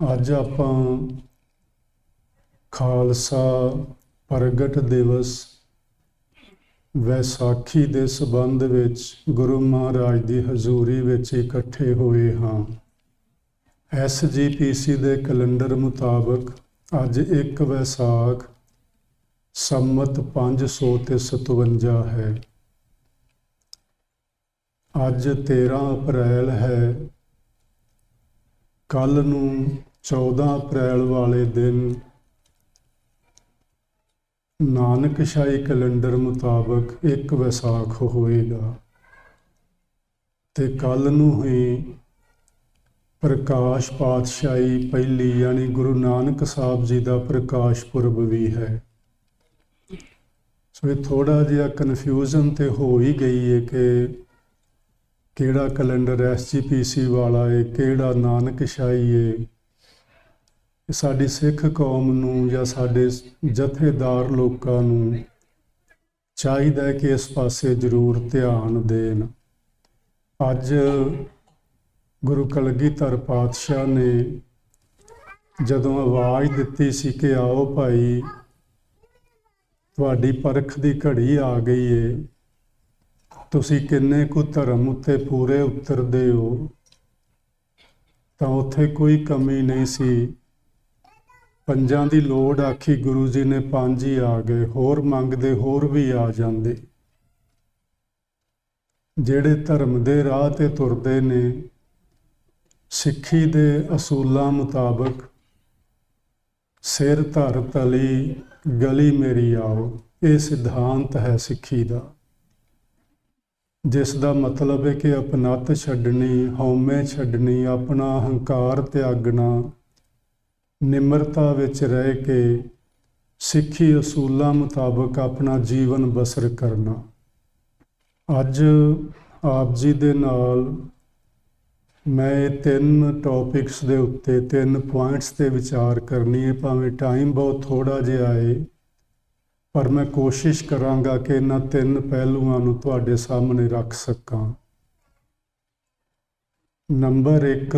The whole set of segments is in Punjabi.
ਅੱਜ ਆਪਾਂ ਖਾਲਸਾ ਪ੍ਰਗਟ ਦਿਵਸ ਵੈਸਾਖੀ ਦੇ ਸਬੰਧ ਵਿੱਚ ਗੁਰੂ ਮਹਾਰਾਜ ਦੀ ਹਜ਼ੂਰੀ ਵਿੱਚ ਇਕੱਠੇ ਹੋਏ ਹਾਂ। ਐਸਜੀਪੀਸੀ ਦੇ ਕੈਲੰਡਰ ਮੁਤਾਬਕ ਅੱਜ ਇੱਕ ਵੈਸਾਖ ਸੰਮਤ 500 ਤੇ 57 ਹੈ। ਅੱਜ 13 ਅਪ੍ਰੈਲ ਹੈ। ਕੱਲ ਨੂੰ 14 ਅਪ੍ਰੈਲ ਵਾਲੇ ਦਿਨ ਨਾਨਕਸ਼ਾਹੀ ਕੈਲੰਡਰ ਮੁਤਾਬਕ ਇੱਕ ਵਿਸਾਖ ਹੋਏਗਾ ਤੇ ਕੱਲ ਨੂੰ ਹੀ ਪ੍ਰਕਾਸ਼ ਪਾਤਸ਼ਾਹੀ ਪਹਿਲੀ ਯਾਨੀ ਗੁਰੂ ਨਾਨਕ ਸਾਹਿਬ ਜੀ ਦਾ ਪ੍ਰਕਾਸ਼ ਪੁਰਬ ਵੀ ਹੈ। ਸੋ ਇਹ ਥੋੜਾ ਜਿਹਾ ਕਨਫਿਊਜ਼ਨ ਤੇ ਹੋ ਹੀ ਗਈ ਹੈ ਕਿ ਕਿਹੜਾ ਕੈਲੰਡਰ ਐਸਜੀਪੀਸੀ ਵਾਲਾ ਹੈ ਕਿਹੜਾ ਨਾਨਕਸ਼ਾਹੀ ਹੈ ਇਹ ਸਾਡੀ ਸਿੱਖ ਕੌਮ ਨੂੰ ਜਾਂ ਸਾਡੇ ਜਥੇਦਾਰ ਲੋਕਾਂ ਨੂੰ ਚਾਹੀਦਾ ਹੈ ਕਿ ਇਸ ਪਾਸੇ ਜ਼ਰੂਰ ਧਿਆਨ ਦੇਣ। ਅੱਜ ਗੁਰੂ ਕਲਗੀਧਰ ਪਾਤਸ਼ਾਹ ਨੇ ਜਦੋਂ ਆਵਾਜ਼ ਦਿੱਤੀ ਸੀ ਕਿ ਆਓ ਭਾਈ, ਤੁਹਾਡੀ ਪਰਖ ਦੀ ਘੜੀ ਆ ਗਈ ਏ। ਤੁਸੀਂ ਕਿੰਨੇ ਕੁ ਧਰਮ ਉੱਤੇ ਪੂਰੇ ਉਤਰਦੇ ਹੋ? ਤਾਂ ਉੱਥੇ ਕੋਈ ਕਮੀ ਨਹੀਂ ਸੀ। ਪੰਜਾਂ ਦੀ ਲੋੜ ਆਖੀ ਗੁਰੂ ਜੀ ਨੇ ਪੰਜ ਹੀ ਆ ਗਏ, ਹੋਰ ਮੰਗਦੇ ਹੋਰ ਵੀ ਆ ਜਾਂਦੇ। ਜਿਹੜੇ ਧਰਮ ਦੇ ਰਾਹ ਤੇ ਤੁਰਦੇ ਨੇ, ਸਿੱਖੀ ਦੇ ਅਸੂਲਾਂ ਮੁਤਾਬਕ ਸਿਰ ਧਰ ਤਲੀ, ਗਲੀ ਮੇਰੀ ਆਓ, ਇਹ ਸਿਧਾਂਤ ਹੈ ਸਿੱਖੀ ਦਾ। ਜਿਸ ਦਾ ਮਤਲਬ ਹੈ ਕਿ ਅਪਨਤ ਛੱਡਣੀ, ਹਉਮੈ ਛੱਡਣੀ, ਆਪਣਾ ਹੰਕਾਰ ਤਿਆਗਣਾ ਨਿਮਰਤਾ ਵਿੱਚ ਰਹਿ ਕੇ ਸਿੱਖੀ ਅਸੂਲਾਂ ਮੁਤਾਬਕ ਆਪਣਾ ਜੀਵਨ ਬਸਰ ਕਰਨਾ। ਅੱਜ ਆਪ ਜੀ ਦੇ ਨਾਲ ਮੈਂ ਤਿੰਨ ਟੌਪਿਕਸ ਦੇ ਉੱਤੇ ਤਿੰਨ ਪੁਆਇੰਟਸ ਤੇ ਵਿਚਾਰ ਕਰਨੀ ਹੈ। ਭਾਵੇਂ ਟਾਈਮ ਬਹੁਤ ਥੋੜਾ ਜਿਹਾ ਹੈ ਪਰ ਮੈਂ ਕੋਸ਼ਿਸ਼ ਕਰਾਂਗਾ ਕਿ ਇਹਨਾਂ ਤਿੰਨ ਪਹਿਲੂਆਂ ਨੂੰ ਤੁਹਾਡੇ ਸਾਹਮਣੇ ਰੱਖ ਸਕਾਂ। ਨੰਬਰ 1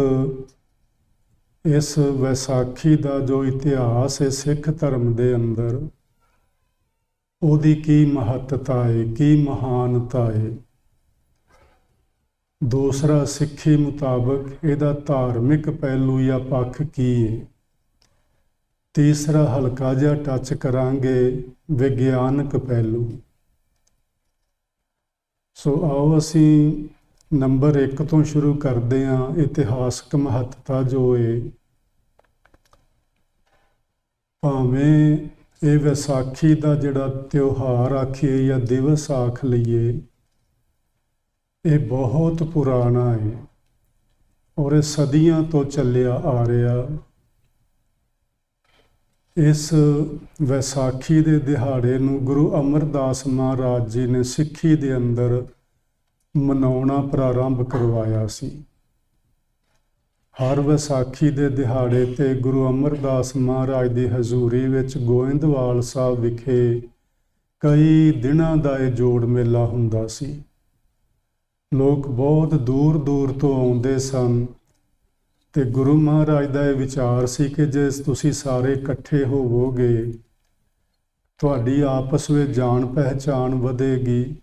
ਇਸ ਵਿਸਾਖੀ ਦਾ ਜੋ ਇਤਿਹਾਸ ਹੈ ਸਿੱਖ ਧਰਮ ਦੇ ਅੰਦਰ, ਉਹਦੀ ਕੀ ਮਹੱਤਤਾ ਹੈ, ਕੀ ਮਹਾਨਤਾ ਹੈ? ਦੂਸਰਾ ਸਿੱਖੀ ਮੁਤਾਬਕ ਇਹਦਾ ਧਾਰਮਿਕ ਪਹਿਲੂ ਜਾਂ ਪੱਖ ਕੀ ਹੈ? ਤੀਸਰਾ ਹਲਕਾ ਜਿਹਾ ਟੱਚ ਕਰਾਂਗੇ, ਵਿਗਿਆਨਕ ਪਹਿਲੂ। ਸੋ ਆਓ ਅਸੀਂ ਨੰਬਰ 1 ਤੋਂ ਸ਼ੁਰੂ ਕਰਦੇ ਹਾਂ, ਇਤਿਹਾਸਕ ਮਹੱਤਤਾ ਜੋ ਹੈ ਭਾਵੇਂ ਇਹ ਵਿਸਾਖੀ ਦਾ ਜਿਹੜਾ ਤਿਉਹਾਰ ਆਖੀਏ ਜਾਂ ਦਿਵਸ ਆਖ ਲਈਏ, ਇਹ ਬਹੁਤ ਪੁਰਾਣਾ ਹੈ ਔਰ ਇਹ ਸਦੀਆਂ ਤੋਂ ਚੱਲਿਆ ਆ ਰਿਹਾ। ਇਸ ਵਿਸਾਖੀ ਦੇ ਦਿਹਾੜੇ ਨੂੰ ਗੁਰੂ ਅਮਰਦਾਸ ਮਹਾਰਾਜ ਜੀ ਨੇ ਸਿੱਖੀ ਦੇ ਅੰਦਰ ਮਨਾਉਣਾ ਪ੍ਰਾਰੰਭ ਕਰਵਾਇਆ ਸੀ। ਹਰ ਵਿਸਾਖੀ ਦੇ ਦਿਹਾੜੇ ਤੇ ਗੁਰੂ ਅਮਰਦਾਸ ਮਹਾਰਾਜ ਦੀ ਹਜ਼ੂਰੀ ਵਿੱਚ ਗੋਇੰਦਵਾਲ ਸਾਹਿਬ ਵਿਖੇ ਕਈ ਦਿਨਾਂ ਦਾ ਇਹ ਜੋੜ ਮੇਲਾ ਹੁੰਦਾ ਸੀ। ਲੋਕ ਬਹੁਤ ਦੂਰ ਦੂਰ ਤੋਂ ਆਉਂਦੇ ਸਨ ਤੇ ਗੁਰੂ ਮਹਾਰਾਜ ਦਾ ਇਹ ਵਿਚਾਰ ਸੀ ਕਿ ਜੇ ਤੁਸੀਂ ਸਾਰੇ ਇਕੱਠੇ ਹੋਵੋਗੇ, ਤੁਹਾਡੀ ਆਪਸ ਵਿੱਚ ਜਾਣ ਪਹਿਚਾਣ ਵਧੇਗੀ।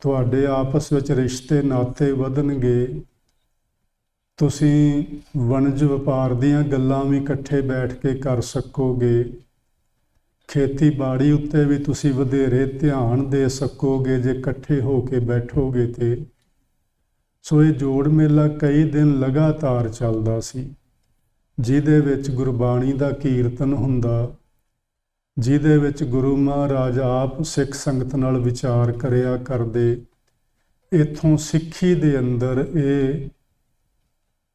ਤੁਹਾਡੇ ਆਪਸ ਵਿੱਚ ਰਿਸ਼ਤੇ ਨਾਤੇ ਵਧਣਗੇ। ਤੁਸੀਂ ਵਣਜ ਵਪਾਰ ਦੀਆਂ ਗੱਲਾਂ ਵੀ ਇਕੱਠੇ ਬੈਠ ਕੇ ਕਰ ਸਕੋਗੇ। ਖੇਤੀਬਾੜੀ ਉੱਤੇ ਵੀ ਤੁਸੀਂ ਵਧੇਰੇ ਧਿਆਨ ਦੇ ਸਕੋਗੇ ਜੇ ਇਕੱਠੇ ਹੋ ਕੇ ਬੈਠੋਗੇ ਤੇ। ਸੋ ਇਹ ਜੋੜ ਮੇਲਾ ਕਈ ਦਿਨ ਲਗਾਤਾਰ ਚੱਲਦਾ ਸੀ, ਜਿਹਦੇ ਵਿੱਚ ਗੁਰਬਾਣੀ ਦਾ ਕੀਰਤਨ ਹੁੰਦਾ ਜਿਹਦੇ ਵਿੱਚ ਗੁਰੂ ਮਹਾਰਾਜ ਆਪ ਸਿੱਖ ਸੰਗਤ ਨਾਲ ਵਿਚਾਰ ਕਰਿਆ ਕਰਦੇ। ਇਥੋਂ ਸਿੱਖੀ ਦੇ ਅੰਦਰ ਇਹ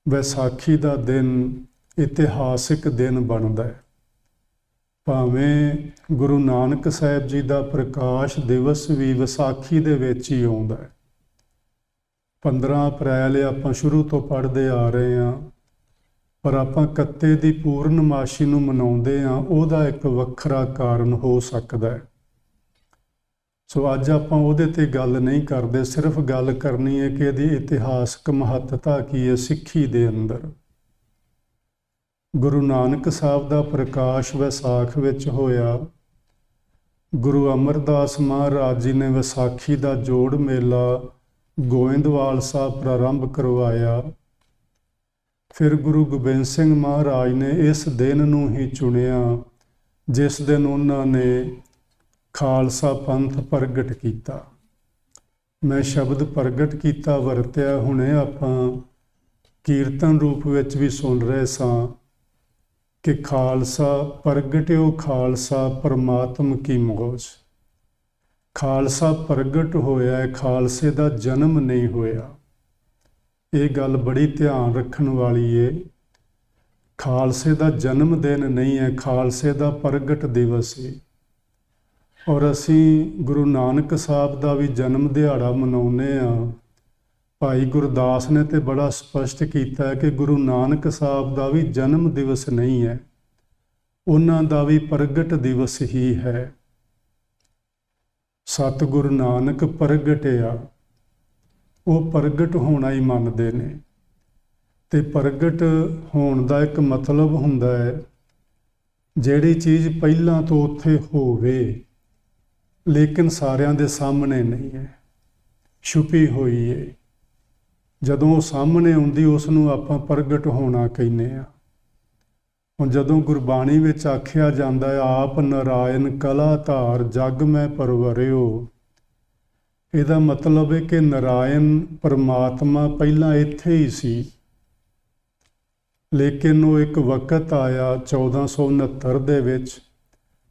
ਵਿਸਾਖੀ ਦਾ ਦਿਨ ਇਤਿਹਾਸਿਕ ਦਿਨ ਬਣਦਾ ਹੈ। ਭਾਵੇਂ ਗੁਰੂ ਨਾਨਕ ਸਾਹਿਬ ਜੀ ਦਾ ਪ੍ਰਕਾਸ਼ ਦਿਵਸ ਵੀ ਵਿਸਾਖੀ ਦੇ ਵਿੱਚ ਹੀ ਆਉਂਦਾ ਹੈ। 15 ਅਪ੍ਰੈਲ ਆਪਾਂ ਸ਼ੁਰੂ ਤੋਂ ਪੜ੍ਹਦੇ ਆ ਰਹੇ ਹਾਂ। ਪਰ ਆਪਾਂ ਕੱਤੇ ਦੀ ਪੂਰਨਮਾਸ਼ੀ ਨੂੰ ਮਨਾਉਂਦੇ ਹਾਂ, ਉਹਦਾ ਇੱਕ ਵੱਖਰਾ ਕਾਰਨ ਹੋ ਸਕਦਾ ਹੈ। ਸੋ ਅੱਜ ਆਪਾਂ ਉਹਦੇ ਤੇ ਗੱਲ ਨਹੀਂ ਕਰਦੇ, ਸਿਰਫ ਗੱਲ ਕਰਨੀ ਹੈ ਕਿ ਇਹਦੀ ਇਤਿਹਾਸਕ ਮਹੱਤਤਾ ਕੀ ਹੈ ਸਿੱਖੀ ਦੇ ਅੰਦਰ। ਗੁਰੂ ਨਾਨਕ ਸਾਹਿਬ ਦਾ ਪ੍ਰਕਾਸ਼ ਵਿਸਾਖ ਵਿੱਚ ਹੋਇਆ। ਗੁਰੂ ਅਮਰਦਾਸ ਮਹਾਰਾਜ ਜੀ ਨੇ ਵਿਸਾਖੀ ਦਾ ਜੋੜ ਮੇਲਾ ਗੋਇੰਦਵਾਲ ਸਾਹਿਬ ਪ੍ਰਾਰੰਭ ਕਰਵਾਇਆ। ਫਿਰ ਗੁਰੂ ਗੋਬਿੰਦ ਸਿੰਘ ਮਹਾਰਾਜ ਨੇ ਇਸ ਦਿਨ ਨੂੰ ਹੀ ਚੁਣਿਆ, ਜਿਸ ਦਿਨ ਉਹਨਾਂ ਨੇ ਖਾਲਸਾ ਪੰਥ ਪ੍ਰਗਟ ਕੀਤਾ। ਮੈਂ ਸ਼ਬਦ ਪ੍ਰਗਟ ਕੀਤਾ, ਵਰਤਿਆ, ਹੁਣੇ ਆਪਾਂ ਕੀਰਤਨ ਰੂਪ ਵਿੱਚ ਵੀ ਸੁਣ ਰਹੇ ਸਾਂ ਕਿ ਖਾਲਸਾ ਪ੍ਰਗਟਿਓ, ਖਾਲਸਾ ਪਰਮਾਤਮ ਕੀ ਮੋਜ ਖਾਲਸਾ ਪ੍ਰਗਟ ਹੋਇਆ ਹੈ, ਖਾਲਸੇ ਦਾ ਜਨਮ ਨਹੀਂ ਹੋਇਆ। ਇਹ ਗੱਲ ਬੜੀ ਧਿਆਨ ਰੱਖਣ ਵਾਲੀ ਏ। ਖਾਲਸੇ ਦਾ ਜਨਮ ਦਿਨ ਨਹੀਂ ਹੈ, ਖਾਲਸੇ ਦਾ ਪ੍ਰਗਟ ਦਿਵਸ ਏ। ਔਰ ਅਸੀਂ ਗੁਰੂ ਨਾਨਕ ਸਾਹਿਬ ਦਾ ਵੀ ਜਨਮ ਦਿਹਾੜਾ ਮਨਾਉਂਦੇ ਆ ਭਾਈ ਗੁਰਦਾਸ ਨੇ ਤੇ ਬੜਾ ਸਪਸ਼ਟ ਕੀਤਾ ਕਿ ਗੁਰੂ ਨਾਨਕ ਸਾਹਿਬ ਦਾ ਵੀ ਜਨਮ ਦਿਵਸ ਨਹੀਂ ਹੈ। ਉਹਨਾਂ ਦਾ ਵੀ ਪ੍ਰਗਟ ਦਿਵਸ ਹੀ ਹੈ। ਸਤਿਗੁਰੂ ਨਾਨਕ ਪ੍ਰਗਟਿਆ। ਉਹ ਪ੍ਰਗਟ ਹੋਣਾ ਹੀ ਮੰਨਦੇ ਨੇ। ਤੇ ਪ੍ਰਗਟ ਹੋਣ ਦਾ ਇੱਕ ਮਤਲਬ ਹੁੰਦਾ ਹੈ, ਜਿਹੜੀ ਚੀਜ਼ ਪਹਿਲਾਂ ਤੋਂ ਉੱਥੇ ਹੋਵੇ, ਲੇਕਿਨ ਸਾਰਿਆਂ ਦੇ ਸਾਹਮਣੇ ਨਹੀਂ ਹੈ, ਛੁਪੀ ਹੋਈ ਹੈ ਜਦੋਂ ਉਹ ਸਾਹਮਣੇ ਆਉਂਦੀ ਉਸ ਨੂੰ ਆਪਾਂ ਪ੍ਰਗਟ ਹੋਣਾ ਕਹਿੰਦੇ ਆ ਹੁਣ ਜਦੋਂ ਗੁਰਬਾਣੀ ਵਿੱਚ ਆਖਿਆ ਜਾਂਦਾ ਹੈ, ਆਪ ਨਰਾਇਣ ਕਲਾ ਧਾਰ ਜਗ ਮੈਂ ਪਰਵਰਿਓ। ਇਹਦਾ ਮਤਲਬ ਹੈ ਕਿ ਨਰਾਇਣ ਪਰਮਾਤਮਾ ਪਹਿਲਾਂ ਇੱਥੇ ਹੀ ਸੀ। ਲੇਕਿਨ ਉਹ ਇੱਕ ਵਕਤ ਆਇਆ 1469 ਦੇ ਵਿੱਚ,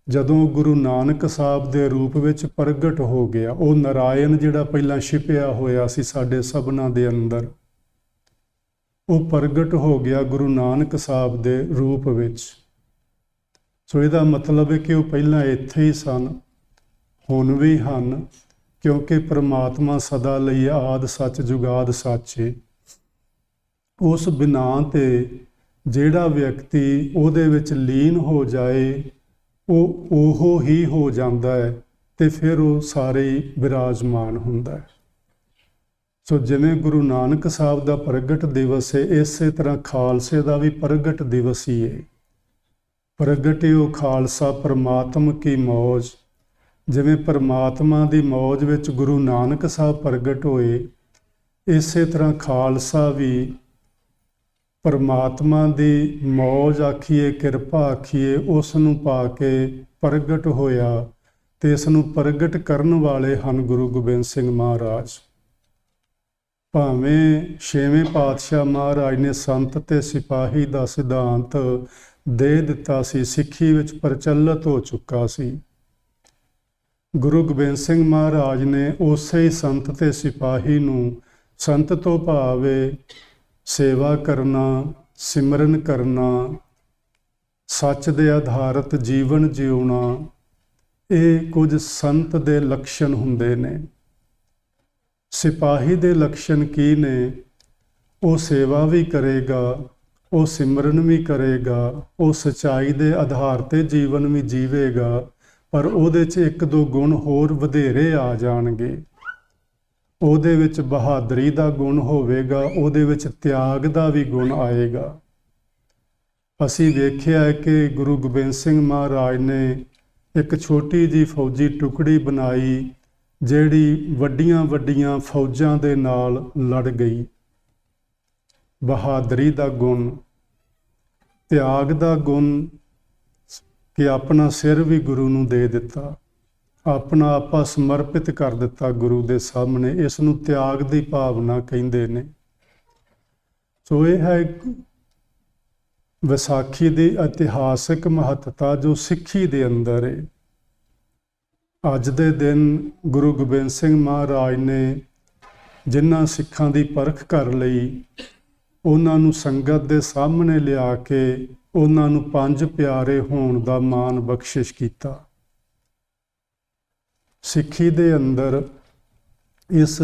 ਜਦੋਂ ਗੁਰੂ ਨਾਨਕ ਸਾਹਿਬ ਦੇ ਰੂਪ ਵਿੱਚ ਪ੍ਰਗਟ ਹੋ ਗਿਆ। ਉਹ ਨਰਾਇਣ ਜਿਹੜਾ ਪਹਿਲਾਂ ਛਿਪਿਆ ਹੋਇਆ ਸੀ ਸਾਡੇ ਸਭਨਾਂ ਦੇ ਅੰਦਰ, ਉਹ ਪ੍ਰਗਟ ਹੋ ਗਿਆ ਗੁਰੂ ਨਾਨਕ ਸਾਹਿਬ ਦੇ ਰੂਪ ਵਿੱਚ। ਸੋ ਇਹਦਾ ਮਤਲਬ ਹੈ ਕਿ ਉਹ ਪਹਿਲਾਂ ਇੱਥੇ ਹੀ ਸਨ, ਹੁਣ ਵੀ ਹਨ। ਕਿਉਂਕਿ ਪ੍ਰਮਾਤਮਾ ਸਦਾ ਲਈ ਆਦ ਸੱਚ ਜੁਗਾਦ ਸੱਚੇ। ਉਸ ਬਿਨਾ ਤੇ ਜਿਹੜਾ ਵਿਅਕਤੀ ਉਹਦੇ ਵਿੱਚ ਲੀਨ ਹੋ ਜਾਏ, ਉਹ ਉਹੋ ਹੀ ਹੋ ਜਾਂਦਾ ਹੈ ਤੇ ਫਿਰ ਉਹ ਸਾਰੇ ਹੀ ਬਿਰਾਜਮਾਨ ਹੁੰਦਾ ਹੈ। ਸੋ ਜਿਵੇਂ ਗੁਰੂ ਨਾਨਕ ਸਾਹਿਬ ਦਾ ਪ੍ਰਗਟ ਦਿਵਸ ਹੈ, ਇਸੇ ਤਰ੍ਹਾਂ ਖਾਲਸੇ ਦਾ ਵੀ ਪ੍ਰਗਟ ਦਿਵਸ ਹੀ ਹੈ। ਪ੍ਰਗਟਿਓ ਖਾਲਸਾ ਪ੍ਰਮਾਤਮ ਕੀ ਮੌਜ ਜਿਵੇਂ ਪਰਮਾਤਮਾ ਦੀ ਮੌਜ ਵਿੱਚ ਗੁਰੂ ਨਾਨਕ ਸਾਹਿਬ ਪ੍ਰਗਟ ਹੋਏ, ਇਸੇ ਤਰ੍ਹਾਂ ਖਾਲਸਾ ਵੀ ਪਰਮਾਤਮਾ ਦੀ ਮੌਜ ਆਖੀਏ, ਕਿਰਪਾ ਆਖੀਏ ਉਸ ਨੂੰ ਪਾ ਕੇ ਪ੍ਰਗਟ ਹੋਇਆ ਤੇ ਇਸ ਨੂੰ ਪ੍ਰਗਟ ਕਰਨ ਵਾਲੇ ਹਨ ਗੁਰੂ ਗੋਬਿੰਦ ਸਿੰਘ ਮਹਾਰਾਜ। ਭਾਵੇਂ ਛੇਵੇਂ ਪਾਤਸ਼ਾਹ ਮਹਾਰਾਜ ਨੇ ਸੰਤ ਤੇ ਸਿਪਾਹੀ ਦਾ ਸਿਧਾਂਤ ਦੇ ਦਿੱਤਾ ਸੀ, ਸਿੱਖੀ ਵਿੱਚ ਪ੍ਰਚਲਿਤ ਹੋ ਚੁੱਕਾ ਸੀ ਗੁਰੂ ਗੋਬਿੰਦ ਸਿੰਘ ਮਹਾਰਾਜ ਨੇ ਉਸੇ ਸੰਤ ਤੇ ਸਿਪਾਹੀ ਨੂੰ ਸੰਤ ਤੋਂ ਭਾਵੇ ਸੇਵਾ ਕਰਨਾ, ਸਿਮਰਨ ਕਰਨਾ, ਸੱਚ ਦੇ ਆਧਾਰਿਤ ਜੀਵਨ ਜਿਉਣਾ, ਇਹ ਕੁਝ ਸੰਤ ਦੇ ਲੱਛਣ ਹੁੰਦੇ ਨੇ। ਸਿਪਾਹੀ ਦੇ ਲੱਛਣ ਕੀ ਨੇ? ਉਹ ਸੇਵਾ ਵੀ ਕਰੇਗਾ, ਉਹ ਸਿਮਰਨ ਵੀ ਕਰੇਗਾ, ਉਹ ਸਚਾਈ ਦੇ ਆਧਾਰ ਤੇ ਜੀਵਨ ਵੀ ਜੀਵੇਗਾ। ਪਰ ਉਹਦੇ 'ਚ ਇੱਕ ਦੋ ਗੁਣ ਹੋਰ ਵਧੇਰੇ ਆ ਜਾਣਗੇ। ਉਹਦੇ ਵਿੱਚ ਬਹਾਦਰੀ ਦਾ ਗੁਣ ਹੋਵੇਗਾ, ਉਹਦੇ ਵਿੱਚ ਤਿਆਗ ਦਾ ਵੀ ਗੁਣ ਆਏਗਾ। ਅਸੀਂ ਵੇਖਿਆ ਕਿ ਗੁਰੂ ਗੋਬਿੰਦ ਸਿੰਘ ਮਹਾਰਾਜ ਨੇ ਇੱਕ ਛੋਟੀ ਜੀ ਫੌਜੀ ਟੁਕੜੀ ਬਣਾਈ, ਜਿਹੜੀ ਵੱਡੀਆਂ ਵੱਡੀਆਂ ਫੌਜਾਂ ਦੇ ਨਾਲ ਲੜ ਗਈ। ਬਹਾਦਰੀ ਦਾ ਗੁਣ, ਤਿਆਗ ਦਾ ਗੁਣ ਕਿ ਆਪਣਾ ਸਿਰ ਵੀ ਗੁਰੂ ਨੂੰ ਦੇ ਦਿੱਤਾ। ਆਪਣਾ ਆਪਾ ਸਮਰਪਿਤ ਕਰ ਦਿੱਤਾ ਗੁਰੂ ਦੇ ਸਾਹਮਣੇ। ਇਸ ਨੂੰ ਤਿਆਗ ਦੀ ਭਾਵਨਾ ਕਹਿੰਦੇ ਨੇ। ਸੋ ਇਹ ਹੈ ਵਿਸਾਖੀ ਦੀ ਇਤਿਹਾਸਿਕ ਮਹੱਤਤਾ ਜੋ ਸਿੱਖੀ ਦੇ ਅੰਦਰ ਹੈ ਅੱਜ ਦੇ ਦਿਨ ਗੁਰੂ ਗੋਬਿੰਦ ਸਿੰਘ ਮਹਾਰਾਜ ਨੇ ਜਿਨ੍ਹਾਂ ਸਿੱਖਾਂ ਦੀ ਪਰਖ ਕਰ ਲਈ, ਉਹਨਾਂ ਨੂੰ ਸੰਗਤ ਦੇ ਸਾਹਮਣੇ ਲਿਆ ਕੇ ਉਹਨਾਂ ਨੂੰ ਪੰਜ ਪਿਆਰੇ ਹੋਣ ਦਾ ਮਾਣ ਬਖਸ਼ਿਸ਼ ਕੀਤਾ। ਸਿੱਖੀ ਦੇ ਅੰਦਰ ਇਸ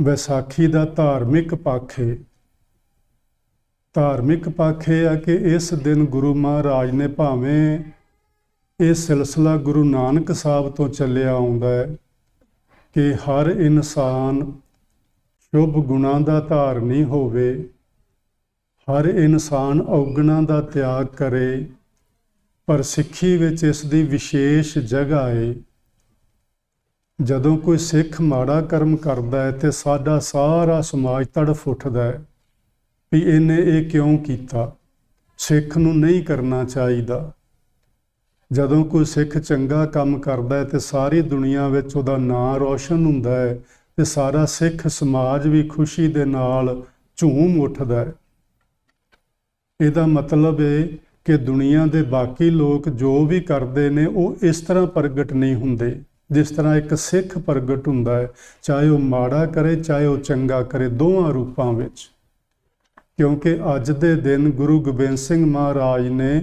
ਵਿਸਾਖੀ ਦਾ ਧਾਰਮਿਕ ਪੱਖ ਹੈ ਧਾਰਮਿਕ ਪੱਖ ਇਹ ਆ ਕਿ ਇਸ ਦਿਨ ਗੁਰੂ ਮਹਾਰਾਜ ਨੇ ਭਾਵੇਂ ਇਹ ਸਿਲਸਿਲਾ ਗੁਰੂ ਨਾਨਕ ਸਾਹਿਬ ਤੋਂ ਚੱਲਿਆ ਆਉਂਦਾ ਹੈ ਕਿ ਹਰ ਇਨਸਾਨ ਸ਼ੁਭ ਗੁਣਾਂ ਦਾ ਧਾਰਨੀ ਹੋਵੇ ਹਰ ਇਨਸਾਨ ਔਗਣਾਂ ਦਾ ਤਿਆਗ ਕਰੇ, ਪਰ ਸਿੱਖੀ ਵਿੱਚ ਇਸ ਦੀ ਵਿਸ਼ੇਸ਼ ਜਗ੍ਹਾ ਏ। ਜਦੋਂ ਕੋਈ ਸਿੱਖ ਮਾੜਾ ਕਰਮ ਕਰਦਾ ਹੈ ਤੇ ਸਾਡਾ ਸਾਰਾ ਸਮਾਜ ਤੜਫ ਉੱਠਦਾ ਹੈ ਵੀ ਇਹਨੇ ਇਹ ਕਿਉਂ ਕੀਤਾ? ਸਿੱਖ ਨੂੰ ਨਹੀਂ ਕਰਨਾ ਚਾਹੀਦਾ। ਜਦੋਂ ਕੋਈ ਸਿੱਖ ਚੰਗਾ ਕੰਮ ਕਰਦਾ ਹੈ ਤੇ ਸਾਰੀ ਦੁਨੀਆ ਵਿੱਚ ਉਹਦਾ ਨਾਂ ਰੌਸ਼ਨ ਹੁੰਦਾ ਹੈ ਤੇ ਸਾਰਾ ਸਿੱਖ ਸਮਾਜ ਵੀ ਖੁਸ਼ੀ ਦੇ ਨਾਲ ਝੂਮ ਉੱਠਦਾ ਹੈ ਇਹਦਾ ਮਤਲਬ ਹੈ ਕਿ ਦੁਨੀਆ ਦੇ ਬਾਕੀ ਲੋਕ ਜੋ ਵੀ ਕਰਦੇ ਨੇ, ਉਹ ਇਸ ਤਰ੍ਹਾਂ ਪ੍ਰਗਟ ਨਹੀਂ ਹੁੰਦੇ, ਜਿਸ ਤਰ੍ਹਾਂ ਇੱਕ ਸਿੱਖ ਪ੍ਰਗਟ ਹੁੰਦਾ ਹੈ, ਚਾਹੇ ਉਹ ਮਾੜਾ ਕਰੇ, ਚਾਹੇ ਉਹ ਚੰਗਾ ਕਰੇ ਦੋਹਾਂ ਰੂਪਾਂ ਵਿੱਚ। ਕਿਉਂਕਿ ਅੱਜ ਦੇ ਦਿਨ ਗੁਰੂ ਗੋਬਿੰਦ ਸਿੰਘ ਮਹਾਰਾਜ ਨੇ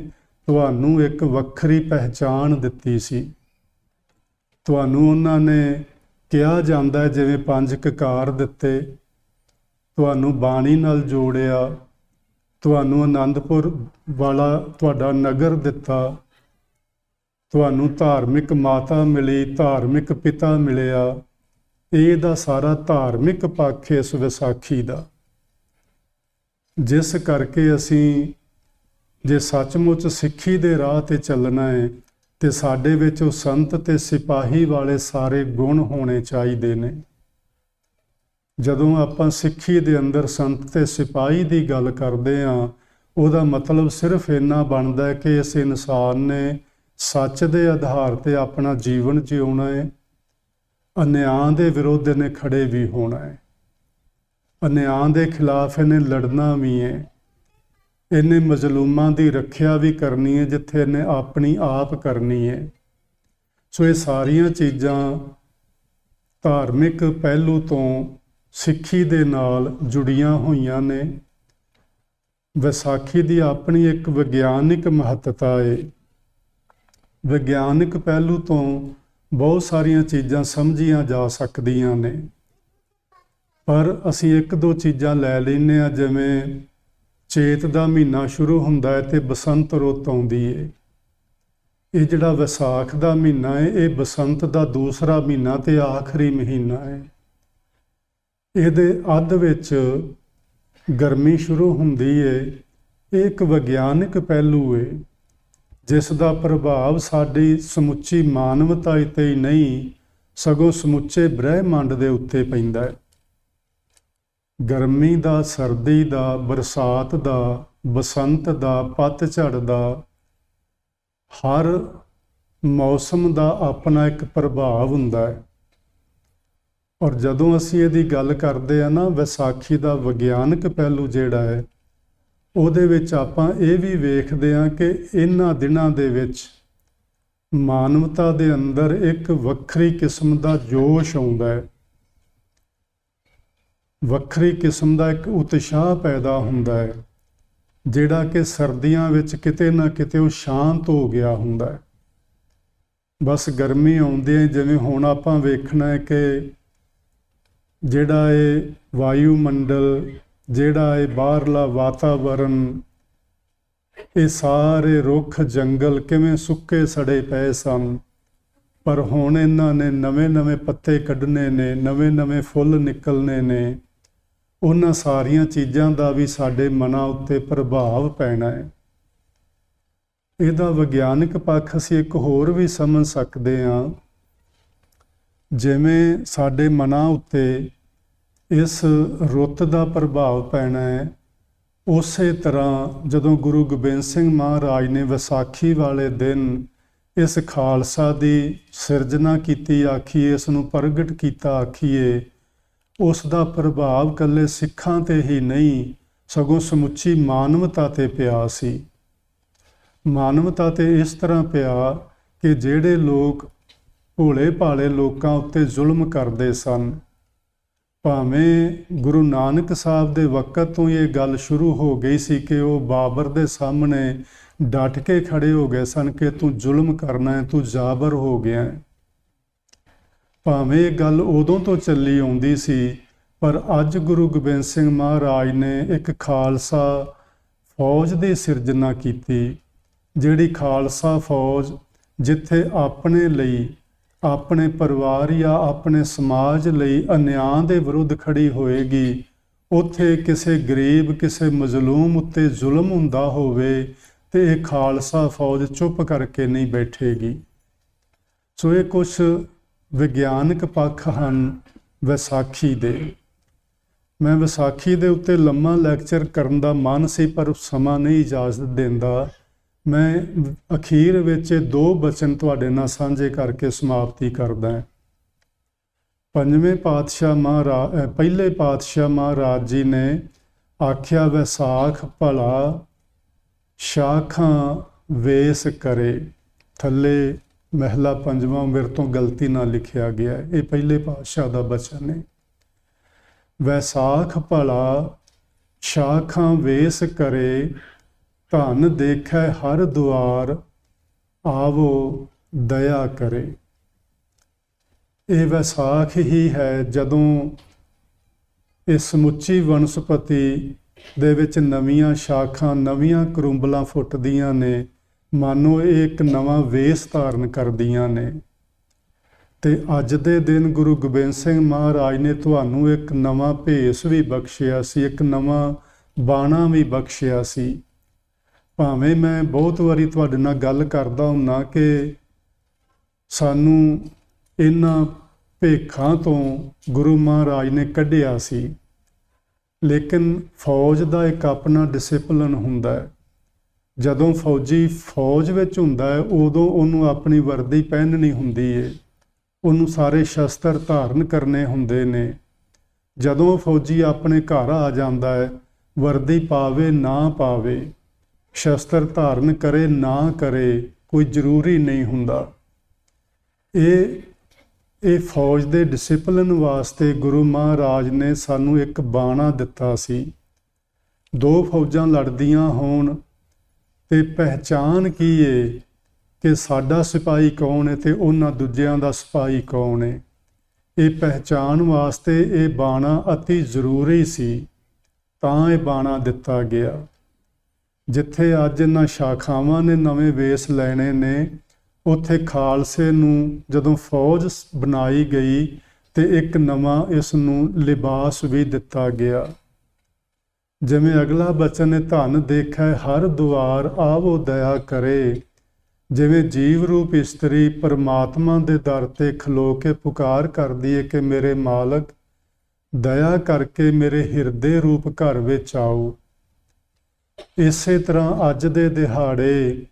ਤੁਹਾਨੂੰ ਇੱਕ ਵੱਖਰੀ ਪਹਿਚਾਣ ਦਿੱਤੀ ਸੀ। ਤੁਹਾਨੂੰ ਉਹਨਾਂ ਨੇ ਕਿਹਾ ਜਾਂਦਾ ਜਿਵੇਂ ਪੰਜ ਕਕਾਰ ਦਿੱਤੇ, ਤੁਹਾਨੂੰ ਬਾਣੀ ਨਾਲ ਜੋੜਿਆ ਤੁਹਾਨੂੰ ਆਨੰਦਪੁਰ ਵਾਲਾ ਤੁਹਾਡਾ ਨਗਰ ਦਿੱਤਾ। ਤੁਹਾਨੂੰ ਧਾਰਮਿਕ ਮਾਤਾ ਮਿਲੀ, ਧਾਰਮਿਕ ਪਿਤਾ ਮਿਲਿਆ। ਇਹ ਦਾ ਸਾਰਾ ਧਾਰਮਿਕ ਪੱਖ ਇਸ ਵਿਸਾਖੀ ਦਾ। ਜਿਸ ਕਰਕੇ ਅਸੀਂ ਜੇ ਸੱਚਮੁੱਚ ਸਿੱਖੀ ਦੇ ਰਾਹ ਤੇ ਚੱਲਣਾ ਹੈ, ਤੇ ਸਾਡੇ ਵਿੱਚ ਉਹ ਸੰਤ ਤੇ ਸਿਪਾਹੀ ਵਾਲੇ ਸਾਰੇ ਗੁਣ ਹੋਣੇ ਚਾਹੀਦੇ ਨੇ। ਜਦੋਂ ਆਪਾਂ ਸਿੱਖੀ ਦੇ ਅੰਦਰ ਸੰਤ ਤੇ ਸਿਪਾਹੀ ਦੀ ਗੱਲ ਕਰਦੇ ਹਾਂ, ਉਹਦਾ ਮਤਲਬ ਸਿਰਫ ਇੰਨਾ ਬਣਦਾ ਹੈ ਕਿ ਇਸ ਇਨਸਾਨ ਨੇ ਸੱਚ ਦੇ ਆਧਾਰ ਤੇ ਆਪਣਾ ਜੀਵਨ ਜਿਉਣਾ ਹੈ, ਅਨਿਆਂ ਦੇ ਵਿਰੋਧ ਨੇ ਖੜੇ ਵੀ ਹੋਣਾ ਹੈ। ਅਨਿਆਂ ਦੇ ਖਿਲਾਫ ਇਹਨੇ ਲੜਨਾ ਵੀ ਹੈ। ਇਹਨੇ ਮਜ਼ਲੂਮਾਂ ਦੀ ਰੱਖਿਆ ਵੀ ਕਰਨੀ ਹੈ, ਜਿੱਥੇ ਇਹਨੇ ਆਪਣੀ ਆਪ ਕਰਨੀ ਹੈ। ਸੋ ਇਹ ਸਾਰੀਆਂ ਚੀਜ਼ਾਂ ਧਾਰਮਿਕ ਪਹਿਲੂ ਤੋਂ ਸਿੱਖੀ ਦੇ ਨਾਲ ਜੁੜੀਆਂ ਹੋਈਆਂ ਨੇ। ਵਿਸਾਖੀ ਦੀ ਆਪਣੀ ਇੱਕ ਵਿਗਿਆਨਿਕ ਮਹੱਤਤਾ ਹੈ ਵਿਗਿਆਨਿਕ ਪਹਿਲੂ ਤੋਂ ਬਹੁਤ ਸਾਰੀਆਂ ਚੀਜ਼ਾਂ ਸਮਝੀਆਂ ਜਾ ਸਕਦੀਆਂ ਨੇ। ਪਰ ਅਸੀਂ ਇੱਕ ਦੋ ਚੀਜ਼ਾਂ ਲੈ ਲੈਨੇ ਆ ਜਿਵੇਂ ਚੇਤ ਦਾ ਮਹੀਨਾ ਸ਼ੁਰੂ ਹੁੰਦਾ ਹੈ ਤੇ ਬਸੰਤ ਰੁੱਤ ਆਉਂਦੀ ਹੈ ਇਹ ਜਿਹੜਾ ਵਿਸਾਖ ਦਾ ਮਹੀਨਾ ਹੈ ਇਹ ਬਸੰਤ ਦਾ ਦੂਸਰਾ ਮਹੀਨਾ ਤੇ ਆਖਰੀ ਮਹੀਨਾ ਹੈ ਇਹਦੇ ਅੱਧ ਵਿੱਚ ਗਰਮੀ ਸ਼ੁਰੂ ਹੁੰਦੀ ਹੈ ਇਹ ਇੱਕ ਵਿਗਿਆਨਕ ਪਹਿਲੂ ਹੈ ਜਿਸ ਦਾ ਪ੍ਰਭਾਵ ਸਾਡੀ ਸਮੁੱਚੀ ਮਾਨਵਤਾ ਤੇ ਹੀ ਨਹੀਂ, ਸਗੋਂ ਸਮੁੱਚੇ ਬ੍ਰਹਿਮੰਡ ਦੇ ਉੱਤੇ ਪੈਂਦਾ ਹੈ ਗਰਮੀ ਦਾ, ਸਰਦੀ ਦਾ, ਬਰਸਾਤ ਦਾ, ਬਸੰਤ ਦਾ ਪਤਝੜ ਦਾ, ਹਰ ਮੌਸਮ ਦਾ ਆਪਣਾ ਇੱਕ ਪ੍ਰਭਾਵ ਹੁੰਦਾ ਹੈ ਔਰ ਜਦੋਂ ਅਸੀਂ ਇਹਦੀ ਗੱਲ ਕਰਦੇ ਆ ਨਾ, ਵਿਸਾਖੀ ਦਾ ਵਿਗਿਆਨਕ ਪਹਿਲੂ ਜਿਹੜਾ ਹੈ, ਉਹਦੇ ਵਿੱਚ ਆਪਾਂ ਇਹ ਵੀ ਵੇਖਦੇ ਆ ਕਿ ਇਹਨਾਂ ਦਿਨਾਂ ਦੇ ਵਿੱਚ ਮਾਨਵਤਾ ਦੇ ਅੰਦਰ ਇੱਕ ਵੱਖਰੀ ਕਿਸਮ ਦਾ ਜੋਸ਼ ਆਉਂਦਾ ਹੈ। ਵੱਖਰੀ ਕਿਸਮ ਦਾ ਇੱਕ ਉਤਸ਼ਾਹ ਪੈਦਾ ਹੁੰਦਾ ਹੈ, ਜਿਹੜਾ ਕਿ ਸਰਦੀਆਂ ਵਿੱਚ ਕਿਤੇ ਨਾ ਕਿਤੇ ਉਹ ਸ਼ਾਂਤ ਹੋ ਗਿਆ ਹੁੰਦਾ ਹੈ। ਬਸ ਗਰਮੀ ਆਉਂਦੀ ਹੈ, ਜਿਵੇਂ ਹੁਣ ਆਪਾਂ ਵੇਖਣਾ ਹੈ ਕਿ ਜਿਹੜਾ ਇਹ ਵਾਯੂਮੰਡਲ, ਜਿਹੜਾ ਇਹ ਬਾਹਰਲਾ ਵਾਤਾਵਰਨ ਇਹ ਸਾਰੇ ਰੁੱਖ ਜੰਗਲ ਕਿਵੇਂ ਸੁੱਕੇ ਸੜੇ ਪਏ ਸਨ? ਪਰ ਹੁਣ ਇਹਨਾਂ ਨੇ ਨਵੇਂ-ਨਵੇਂ ਪੱਤੇ ਕੱਢਨੇ ਨੇ ਨਵੇਂ-ਨਵੇਂ ਫੁੱਲ ਨਿਕਲਨੇ ਨੇ। ਉਹਨਾਂ ਸਾਰੀਆਂ ਚੀਜ਼ਾਂ ਦਾ ਵੀ ਸਾਡੇ ਮਨਾਂ ਉੱਤੇ ਪ੍ਰਭਾਵ ਪੈਣਾ ਹੈ ਇਹਦਾ ਵਿਗਿਆਨਕ ਪੱਖ ਅਸੀਂ ਇੱਕ ਹੋਰ ਵੀ ਸਮਝ ਸਕਦੇ ਹਾਂ। ਜਿਵੇਂ ਸਾਡੇ ਮਨਾਂ ਉੱਤੇ ਇਸ ਰੁੱਤ ਦਾ ਪ੍ਰਭਾਵ ਪੈਣਾ ਹੈ, ਉਸੇ ਤਰ੍ਹਾਂ ਜਦੋਂ ਗੁਰੂ ਗੋਬਿੰਦ ਸਿੰਘ ਮਹਾਰਾਜ ਨੇ ਵਿਸਾਖੀ ਵਾਲੇ ਦਿਨ ਇਸ ਖਾਲਸਾ ਦੀ ਸਿਰਜਣਾ ਕੀਤੀ, ਆਖੀਏ, ਇਸ ਨੂੰ ਪ੍ਰਗਟ ਕੀਤਾ, ਆਖੀਏ, ਉਸ ਦਾ ਪ੍ਰਭਾਵ ਕੱਲੇ ਸਿੱਖਾਂ ਤੇ ਹੀ ਨਹੀਂ, ਸਗੋਂ ਸਮੁੱਚੀ ਮਾਨਵਤਾ ਤੇ ਪਿਆ ਸੀ। ਮਾਨਵਤਾ ਤੇ ਇਸ ਤਰ੍ਹਾਂ ਪਿਆ ਕਿ ਜਿਹੜੇ ਲੋਕ ਭੋਲੇ ਭਾਲੇ ਲੋਕਾਂ ਉੱਤੇ ਜ਼ੁਲਮ ਕਰਦੇ ਸਨ। ਭਾਵੇਂ ਗੁਰੂ ਨਾਨਕ ਸਾਹਿਬ ਦੇ ਵਕਤ ਤੋਂ ਇਹ ਗੱਲ ਸ਼ੁਰੂ ਹੋ ਗਈ ਸੀ ਕਿ ਉਹ ਬਾਬਰ ਦੇ ਸਾਹਮਣੇ ਡਟ ਕੇ ਖੜੇ ਹੋ ਗਏ ਸਨ ਕਿ ਤੂੰ ਜ਼ੁਲਮ ਕਰਨਾ ਹੈ, ਤੂੰ ਜਾਬਰ ਹੋ ਗਿਆ ਹੈ। ਭਾਵੇਂ ਇਹ ਗੱਲ ਉਦੋਂ ਤੋਂ ਚੱਲੀ ਆਉਂਦੀ ਸੀ, ਪਰ ਅੱਜ ਗੁਰੂ ਗੋਬਿੰਦ ਸਿੰਘ ਮਹਾਰਾਜ ਨੇ ਇੱਕ ਖਾਲਸਾ ਫੌਜ ਦੀ ਸਿਰਜਣਾ ਕੀਤੀ, ਜਿਹੜੀ ਖਾਲਸਾ ਫੌਜ ਜਿੱਥੇ ਆਪਣੇ ਲਈ ਆਪਣੇ ਪਰਿਵਾਰ ਜਾਂ ਆਪਣੇ ਸਮਾਜ ਲਈ ਅਨਿਆਂ ਦੇ ਵਿਰੁੱਧ ਖੜੀ ਹੋਏਗੀ। ਉੱਥੇ ਕਿਸੇ ਗਰੀਬ, ਕਿਸੇ ਮਜ਼ਲੂਮ ਉੱਤੇ ਜ਼ੁਲਮ ਹੁੰਦਾ ਹੋਵੇ ਤੇ ਇਹ ਖਾਲਸਾ ਫੌਜ ਚੁੱਪ ਕਰਕੇ ਨਹੀਂ ਬੈਠੇਗੀ। ਸੋ ਇਹ ਕੁਝ ਵਿਗਿਆਨਕ ਪੱਖ ਹਨ ਵਿਸਾਖੀ ਦੇ। ਮੈਂ ਵਿਸਾਖੀ ਦੇ ਉੱਤੇ ਲੰਮਾ ਲੈਕਚਰ ਕਰਨ ਦਾ ਮਨ ਸੀ, ਪਰ ਸਮਾਂ ਨਹੀਂ ਇਜਾਜ਼ਤ ਦਿੰਦਾ। ਮੈਂ ਅਖੀਰ ਵਿੱਚ ਦੋ ਬਚਨ ਤੁਹਾਡੇ ਨਾਲ ਸਾਂਝੇ ਕਰਕੇ ਸਮਾਪਤੀ ਕਰਦਾ ਹਾਂ। ਪੰਜਵੇਂ ਪਾਤਸ਼ਾਹ ਮਹਾਰਾਜ ਪਹਿਲੇ ਪਾਤਸ਼ਾਹ ਮਹਾਰਾਜ ਜੀ ਨੇ ਆਖਿਆ, ਵਿਸਾਖ ਭਲਾ ਸ਼ਾਖਾਂ ਵੇਸ ਕਰੇ। ਥੱਲੇ ਮਹਿਲਾ ਪੰਜਵਾਂ ਮੇਰੇ ਤੋਂ ਗਲਤੀ ਨਾਲ ਲਿਖਿਆ ਗਿਆ ਇਹ ਪਹਿਲੇ ਪਾਤਸ਼ਾਹ ਦਾ ਬਚਨ ਹੈ। ਵੈਸਾਖ ਭਲਾ ਸ਼ਾਖਾਂ ਵੇਸ ਕਰੇ ਧਨ ਦੇਖੈ ਹਰ ਦੁਆਰ, ਆਵੋ ਦਇਆ ਕਰੇ। ਇਹ ਵਿਸਾਖ ਹੀ ਹੈ ਜਦੋਂ ਇਹ ਸਮੁੱਚੀ ਵਨਸਪਤੀ ਦੇ ਵਿੱਚ ਨਵੀਆਂ ਸ਼ਾਖਾਂ, ਨਵੀਆਂ ਕਰੁੰਬਲਾਂ ਫੁੱਟਦੀਆਂ ਨੇ। ਮਾਨੋ ਇਹ ਇੱਕ ਨਵਾਂ ਵੇਸ ਧਾਰਨ ਕਰਦੀਆਂ ਨੇ। ਤੇ ਅੱਜ ਦੇ ਦਿਨ ਗੁਰੂ ਗੋਬਿੰਦ ਸਿੰਘ ਮਹਾਰਾਜ ਨੇ ਤੁਹਾਨੂੰ ਇੱਕ ਨਵਾਂ ਭੇਸ ਵੀ ਬਖਸ਼ਿਆ ਸੀ, ਇੱਕ ਨਵਾਂ ਬਾਣਾ ਵੀ ਬਖਸ਼ਿਆ ਸੀ। ਭਾਵੇਂ ਮੈਂ ਬਹੁਤ ਵਾਰੀ ਤੁਹਾਡੇ ਨਾਲ ਗੱਲ ਕਰਦਾ ਹੁੰਨਾ ਕਿ ਸਾਨੂੰ ਇਹਨਾਂ ਭੇਖਾਂ ਤੋਂ ਗੁਰੂ ਮਹਾਰਾਜ ਨੇ ਕੱਢਿਆ ਸੀ। ਲੇਕਿਨ ਫੌਜ ਦਾ ਇੱਕ ਆਪਣਾ ਡਿਸਪਲਿਨ ਹੁੰਦਾ ਹੈ। ਜਦੋਂ ਫੌਜੀ ਫੌਜ ਵਿੱਚ ਹੁੰਦਾ ਹੈ, ਉਦੋਂ ਉਹਨੂੰ ਆਪਣੀ ਵਰਦੀ ਪਹਿਨਣੀ ਹੁੰਦੀ ਏ। ਉਹਨੂੰ ਸਾਰੇ ਸ਼ਸਤਰ ਧਾਰਨ ਕਰਨੇ ਹੁੰਦੇ ਨੇ। ਜਦੋਂ ਫੌਜੀ ਆਪਣੇ ਘਰ ਆ ਜਾਂਦਾ ਹੈ, ਵਰਦੀ ਪਾਵੇ ਨਾ ਪਾਵੇ ਸ਼ਸਤਰ ਧਾਰਨ ਕਰੇ, ਨਾ ਕਰੇ, ਕੋਈ ਜ਼ਰੂਰੀ ਨਹੀਂ ਹੁੰਦਾ। ਇਹ ਇਹ ਫੌਜ ਦੇ ਡਿਸਪਲਿਨ ਵਾਸਤੇ ਗੁਰੂ ਮਹਾਰਾਜ ਨੇ ਸਾਨੂੰ ਇੱਕ ਬਾਣਾ ਦਿੱਤਾ ਸੀ। ਦੋ ਫੌਜਾਂ ਲੜਦੀਆਂ ਹੋਣ ਤੇ ਪਹਿਚਾਨ ਕੀ ਏ ਕਿ ਸਾਡਾ ਸਿਪਾਹੀ ਕੌਣ ਹੈ ਤੇ ਉਹਨਾਂ ਦੂਜਿਆਂ ਦਾ ਸਿਪਾਹੀ ਕੌਣ ਹੈ ਇਹ ਪਹਿਚਾਨ ਵਾਸਤੇ ਇਹ ਬਾਣਾ ਅਤੀ ਜ਼ਰੂਰੀ ਸੀ, ਤਾਂ ਇਹ ਬਾਣਾ ਦਿੱਤਾ ਗਿਆ। ਜਿੱਥੇ ਅੱਜ ਇਹਨਾਂ ਸ਼ਾਖਾਵਾਂ ਨੇ ਨਵੇਂ ਵੇਸ ਲੈਣੇ ਨੇ, ਉੱਥੇ ਖਾਲਸੇ ਨੂੰ ਜਦੋਂ ਫੌਜ ਬਣਾਈ ਗਈ ਤੇ ਇੱਕ ਨਵਾਂ ਇਸ ਨੂੰ ਲਿਬਾਸ ਵੀ ਦਿੱਤਾ ਗਿਆ। ਜਿਵੇਂ ਅਗਲਾ ਬਚਨ ਨੇ ਧਨ ਦੇਖੈ ਹਰ ਦੁਆਰ, ਆਵੋ ਦਇਆ ਕਰੇ। ਜਿਵੇਂ ਜੀਵ ਰੂਪ ਇਸਤਰੀ ਪਰਮਾਤਮਾ ਦੇ ਦਰ ਤੇ ਖਲੋ ਕੇ ਪੁਕਾਰ ਕਰਦੀ ਹੈ ਕਿ ਮੇਰੇ ਮਾਲਕ, ਦਇਆ ਕਰਕੇ ਮੇਰੇ ਹਿਰਦੇ ਰੂਪ ਘਰ ਵਿੱਚ ਆਓ। ਇਸੇ ਤਰ੍ਹਾਂ ਅੱਜ ਦੇ ਦਿਹਾੜੇ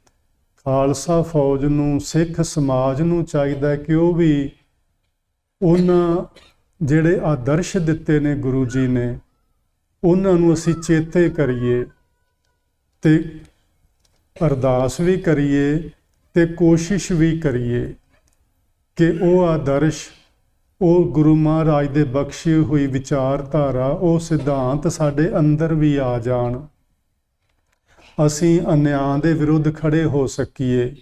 ਖਾਲਸਾ ਫੌਜ ਨੂੰ, ਸਿੱਖ ਸਮਾਜ ਨੂੰ ਚਾਹੀਦਾ ਕਿ ਉਹ ਵੀ ਉਹਨਾਂ ਜਿਹੜੇ ਆਦਰਸ਼ ਦਿੱਤੇ ਨੇ ਗੁਰੂ ਜੀ ਨੇ, ਉਹਨਾਂ ਨੂੰ ਅਸੀਂ ਚੇਤੇ ਕਰੀਏ ਤੇ ਅਰਦਾਸ ਵੀ ਕਰੀਏ ਤੇ ਕੋਸ਼ਿਸ਼ ਵੀ ਕਰੀਏ ਕਿ ਉਹ ਆਦਰਸ਼, ਉਹ ਗੁਰੂ ਮਹਾਰਾਜ ਦੇ ਬਖਸ਼ੀ ਹੋਈ ਵਿਚਾਰਧਾਰਾ, ਉਹ ਸਿਧਾਂਤ ਸਾਡੇ ਅੰਦਰ ਵੀ ਆ ਜਾਣ। ਅਸੀਂ ਅਨਿਆਂ ਦੇ ਵਿਰੁੱਧ ਖੜੇ ਹੋ ਸਕੀਏ।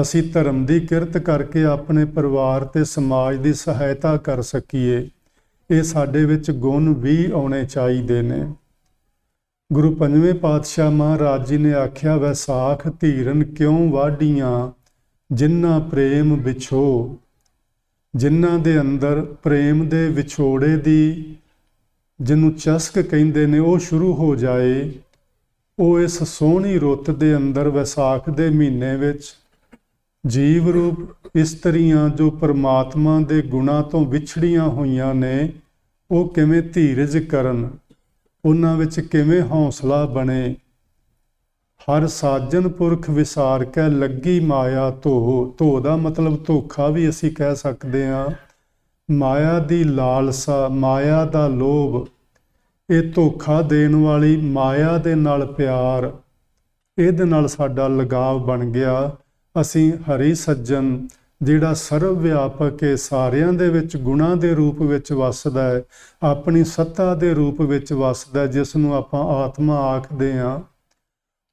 ਅਸੀਂ ਧਰਮ ਦੀ ਕਿਰਤ ਕਰਕੇ ਆਪਣੇ ਪਰਿਵਾਰ ਤੇ ਸਮਾਜ ਦੀ ਸਹਾਇਤਾ ਕਰ ਸਕੀਏ। ਇਹ ਸਾਡੇ ਵਿੱਚ ਗੁਣ ਵੀ ਆਉਣੇ ਚਾਹੀਦੇ ਨੇ। ਗੁਰੂ ਪੰਜਵੇਂ ਪਾਤਸ਼ਾਹ ਮਹਾਰਾਜ ਜੀ ਨੇ ਆਖਿਆ ਵੈਸਾਖ ਧੀਰਨ ਕਿਉਂ ਵਾਢੀਆਂ? ਜਿਨ੍ਹਾਂ ਪ੍ਰੇਮ ਵਿਛੋ, ਜਿਨ੍ਹਾਂ ਦੇ ਅੰਦਰ ਪ੍ਰੇਮ ਦੇ ਵਿਛੋੜੇ ਦੀ, ਜਿਹਨੂੰ ਚਸਕ ਕਹਿੰਦੇ ਨੇ, ਉਹ ਸ਼ੁਰੂ ਹੋ ਜਾਏ। ਉਹ ਇਸ ਸੋਹਣੀ ਰੁੱਤ ਦੇ ਅੰਦਰ ਵਿਸਾਖ ਦੇ ਮਹੀਨੇ ਵਿੱਚ ਜੀਵ ਰੂਪ ਇਸਤਰੀਆਂ ਜੋ ਪਰਮਾਤਮਾ ਦੇ ਗੁਣਾ ਤੋਂ ਵਿਛੜੀਆਂ ਹੋਈਆਂ ਨੇ, ਉਹ ਕਿਵੇਂ ਧੀਰਜ ਕਰਨ, ਉਹਨਾਂ ਵਿੱਚ ਕਿਵੇਂ ਹੌਸਲਾ ਬਣੇ। ਹਰ ਸਾਜਨ ਪੁਰਖ ਵਿਸਾਰ ਕੇ ਲੱਗੀ ਮਾਇਆ ਧੋ ਧੋ ਦਾ ਮਤਲਬ ਧੋਖਾ ਵੀ ਅਸੀਂ ਕਹਿ ਸਕਦੇ ਹਾਂ। ਮਾਇਆ ਦੀ ਲਾਲਸਾ, ਮਾਇਆ ਦਾ ਲੋਭ ਇਹ ਧੋਖਾ ਦੇਣ ਵਾਲੀ ਮਾਇਆ ਦੇ ਨਾਲ ਪਿਆਰ, ਇਹਦੇ ਨਾਲ ਸਾਡਾ ਲਗਾਵ ਬਣ ਗਿਆ। ਅਸੀਂ ਹਰੀ ਸੱਜਣ, ਜਿਹੜਾ ਸਰਵ ਵਿਆਪਕ ਹੈ, ਸਾਰਿਆਂ ਦੇ ਵਿੱਚ ਗੁਣਾ ਦੇ ਰੂਪ ਵਿੱਚ ਵਸਦਾ ਹੈ, ਆਪਣੀ ਸੱਤਾ ਦੇ ਰੂਪ ਵਿੱਚ ਵਸਦਾ ਜਿਸ ਨੂੰ ਆਪਾਂ ਆਤਮਾ ਆਖਦੇ ਹਾਂ।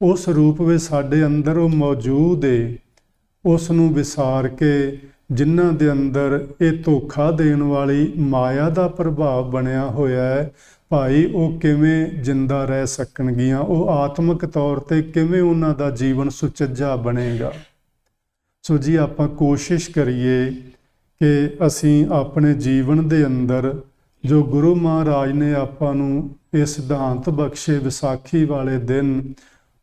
ਉਸ ਰੂਪ ਵਿੱਚ ਸਾਡੇ ਅੰਦਰ ਉਹ ਮੌਜੂਦ ਹੈ। ਉਸ ਨੂੰ ਵਿਸਾਰ ਕੇ ਜਿਨ੍ਹਾਂ ਦੇ ਅੰਦਰ ਇਹ ਧੋਖਾ ਦੇਣ ਵਾਲੀ ਮਾਇਆ ਦਾ ਪ੍ਰਭਾਵ ਬਣਿਆ ਹੋਇਆ ਹੈ ਭਾਈ, ਉਹ ਕਿਵੇਂ ਜਿੰਦਾ ਰਹਿ ਸਕਣਗੀਆਂ? ਉਹ ਆਤਮਿਕ ਤੌਰ ਤੇ ਕਿਵੇਂ ਉਹਨਾਂ ਦਾ ਜੀਵਨ ਸੁਚੱਜਾ ਬਣੇਗਾ? ਸੋ ਜੀ, ਆਪਾਂ ਕੋਸ਼ਿਸ਼ ਕਰੀਏ ਕਿ ਅਸੀਂ ਆਪਣੇ ਜੀਵਨ ਦੇ ਅੰਦਰ ਜੋ ਗੁਰੂ ਮਹਾਰਾਜ ਨੇ ਆਪਾਂ ਨੂੰ ਇਹ ਸਿਧਾਂਤ ਬਖਸ਼ੇ ਵਿਸਾਖੀ ਵਾਲੇ ਦਿਨ,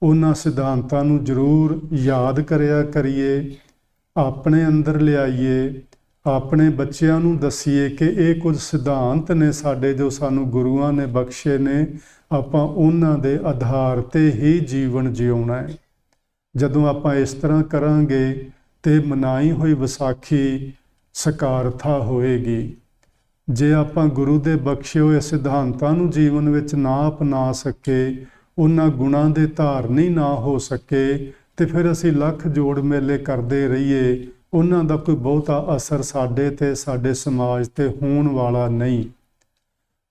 ਉਹਨਾਂ ਸਿਧਾਂਤਾਂ ਨੂੰ ਜ਼ਰੂਰ ਯਾਦ ਕਰਿਆ ਕਰੀਏ, ਆਪਣੇ ਅੰਦਰ ਲਿਆਈਏ ਆਪਣੇ ਬੱਚਿਆਂ ਨੂੰ ਦਸੀਏ ਕਿ ਇਹ ਕੁਝ ਸਿਧਾਂਤ ਨੇ ਸਾਡੇ ਜੋ ਸਾਨੂੰ ਗੁਰੂਆਂ ਨੇ ਬਖਸ਼ੇ ਨੇ, ਆਪਾਂ ਉਹਨਾਂ ਦੇ ਆਧਾਰ ਤੇ ਹੀ ਜੀਵਨ ਜਿਉਣਾ ਹੈ। ਜਦੋਂ ਆਪਾਂ ਇਸ ਤਰ੍ਹਾਂ ਕਰਾਂਗੇ ਤੇ ਮਨਾਈ ਹੋਈ ਵਿਸਾਖੀ ਸਕਾਰਥਾ ਹੋਏਗੀ। ਜੇ ਆਪਾਂ ਗੁਰੂ ਦੇ ਬਖਸ਼ੇ ਹੋਏ ਸਿਧਾਂਤਾਂ ਨੂੰ ਜੀਵਨ ਵਿੱਚ ਨਾ ਅਪਣਾ ਸਕੇ, ਉਹਨਾਂ ਗੁਣਾਂ ਦੇ ਧਾਰਨੀ ਨਾ ਹੋ ਸਕੇ, ਤੇ ਫਿਰ ਅਸੀਂ ਲੱਖ ਜੋੜ ਮੇਲੇ ਕਰਦੇ ਰਹੀਏ ਉਹਨਾਂ ਦਾ ਕੋਈ ਬਹੁਤਾ ਅਸਰ ਸਾਡੇ ਤੇ, ਸਾਡੇ ਸਮਾਜ ਤੇ ਹੋਣ ਵਾਲਾ ਨਹੀਂ।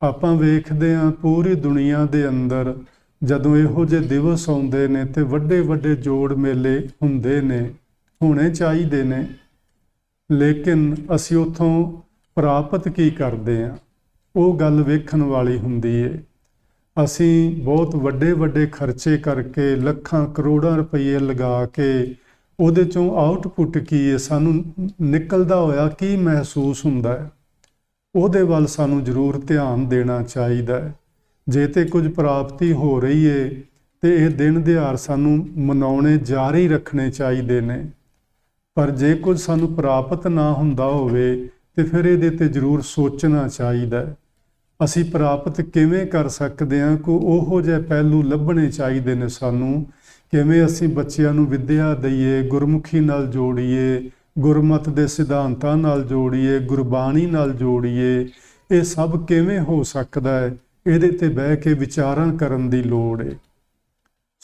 ਆਪਾਂ ਵੇਖਦੇ ਹਾਂ ਪੂਰੀ ਦੁਨੀਆ ਦੇ ਅੰਦਰ ਜਦੋਂ ਇਹੋ ਜਿਹੇ ਦਿਵਸ ਆਉਂਦੇ ਨੇ ਤੇ ਵੱਡੇ ਵੱਡੇ ਜੋੜ ਮੇਲੇ ਹੁੰਦੇ ਨੇ, ਹੋਣੇ ਚਾਹੀਦੇ ਨੇ। ਲੇਕਿਨ ਅਸੀਂ ਉਥੋਂ ਪ੍ਰਾਪਤ ਕੀ ਕਰਦੇ ਹਾਂ? ਉਹ ਗੱਲ ਵੇਖਣ ਵਾਲੀ ਹੁੰਦੀ ਏ। ਅਸੀਂ ਬਹੁਤ ਵੱਡੇ ਵੱਡੇ ਖਰਚੇ ਕਰਕੇ ਲੱਖਾਂ ਕਰੋੜਾਂ ਰੁਪਏ ਲਗਾ ਕੇ ਉਹਦੇ ਚੋਂ ਆਊਟਪੁੱਟ ਕੀ ਹੈ? ਸਾਨੂੰ ਨਿਕਲਦਾ ਹੋਇਆ ਕੀ ਮਹਿਸੂਸ ਹੁੰਦਾ ਹੈ? ਉਹਦੇ ਵੱਲ ਸਾਨੂੰ ਜ਼ਰੂਰ ਧਿਆਨ ਦੇਣਾ ਚਾਹੀਦਾ ਹੈ। ਜੇ ਤੇ ਕੁਝ ਪ੍ਰਾਪਤੀ ਹੋ ਰਹੀ ਏ ਤੇ ਇਹ ਦਿਨ ਦਿਹਾੜ ਸਾਨੂੰ ਮਨਾਉਣੇ ਜਾਰੀ ਰੱਖਣੇ ਚਾਹੀਦੇ ਨੇ। ਪਰ ਜੇ ਕੁਝ ਸਾਨੂੰ ਪ੍ਰਾਪਤ ਨਾ ਹੁੰਦਾ ਹੋਵੇ, ਤੇ ਫਿਰ ਇਹਦੇ ਤੇ ਜ਼ਰੂਰ ਸੋਚਣਾ ਚਾਹੀਦਾ ਅਸੀਂ ਪ੍ਰਾਪਤ ਕਿਵੇਂ ਕਰ ਸਕਦੇ ਹਾਂ? ਕੋ ਉਹੋ ਜਿਹੇ ਪਹਿਲੂ ਲੱਭਣੇ ਚਾਹੀਦੇ ਨੇ ਸਾਨੂੰ ਕਿਵੇਂ ਅਸੀਂ ਬੱਚਿਆਂ ਨੂੰ ਵਿੱਦਿਆ ਦਈਏ, ਗੁਰਮੁਖੀ ਨਾਲ ਜੋੜੀਏ, ਗੁਰਮਤ ਦੇ ਸਿਧਾਂਤਾਂ ਨਾਲ ਜੋੜੀਏ, ਗੁਰਬਾਣੀ ਨਾਲ ਜੋੜੀਏ, ਇਹ ਸਭ ਕਿਵੇਂ ਹੋ ਸਕਦਾ ਹੈ? ਇਹਦੇ ਤੇ ਬਹਿ ਕੇ ਵਿਚਾਰਾਂ ਕਰਨ ਦੀ ਲੋੜ ਹੈ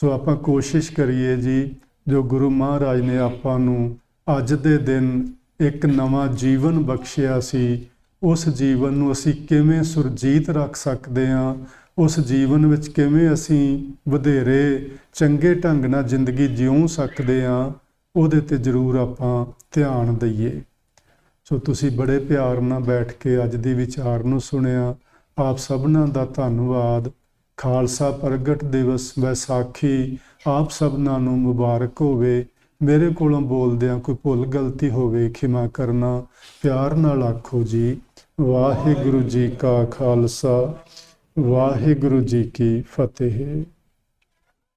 ਸੋ ਆਪਾਂ ਕੋਸ਼ਿਸ਼ ਕਰੀਏ ਜੀ, ਜੋ ਗੁਰੂ ਮਹਾਰਾਜ ਨੇ ਆਪਾਂ ਨੂੰ ਅੱਜ ਦੇ ਦਿਨ ਇੱਕ ਨਵਾਂ ਜੀਵਨ ਬਖਸ਼ਿਆ ਸੀ, ਉਸ ਜੀਵਨ ਨੂੰ ਅਸੀਂ ਕਿਵੇਂ ਸੁਰਜੀਤ ਰੱਖ ਸਕਦੇ ਹਾਂ? ਉਸ ਜੀਵਨ ਵਿੱਚ ਕਿਵੇਂ ਅਸੀਂ ਵਧੇਰੇ ਚੰਗੇ ਢੰਗ ਨਾਲ ਜ਼ਿੰਦਗੀ ਜਿਉ ਸਕਦੇ ਹਾਂ, ਉਹਦੇ ਤੇ ਜ਼ਰੂਰ ਆਪਾਂ ਧਿਆਨ ਦਈਏ। ਸੋ ਤੁਸੀਂ ਬੜੇ ਪਿਆਰ ਨਾਲ ਬੈਠ ਕੇ ਅੱਜ ਦੀ ਵਿਚਾਰ ਨੂੰ ਸੁਣਿਆ। ਆਪ ਸਭਨਾਂ ਦਾ ਧੰਨਵਾਦ। ਖਾਲਸਾ ਪ੍ਰਗਟ ਦਿਵਸ ਵੈਸਾਖੀ ਆਪ ਸਭਨਾਂ ਨੂੰ ਮੁਬਾਰਕ ਹੋਵੇ। ਮੇਰੇ ਕੋਲੋਂ ਬੋਲਦਿਆਂ ਕੋਈ ਭੁੱਲ ਗਲਤੀ ਹੋਵੇ, ਖਿਮਾ ਕਰਨਾ ਪਿਆਰ ਨਾਲ ਆਖੋ ਜੀ। ਵਾਹਿਗੁਰੂ ਜੀ ਕਾ ਖਾਲਸਾ। ਵਾਹਿਗੁਰੂ ਜੀ ਕੀ ਫਤਿਹ।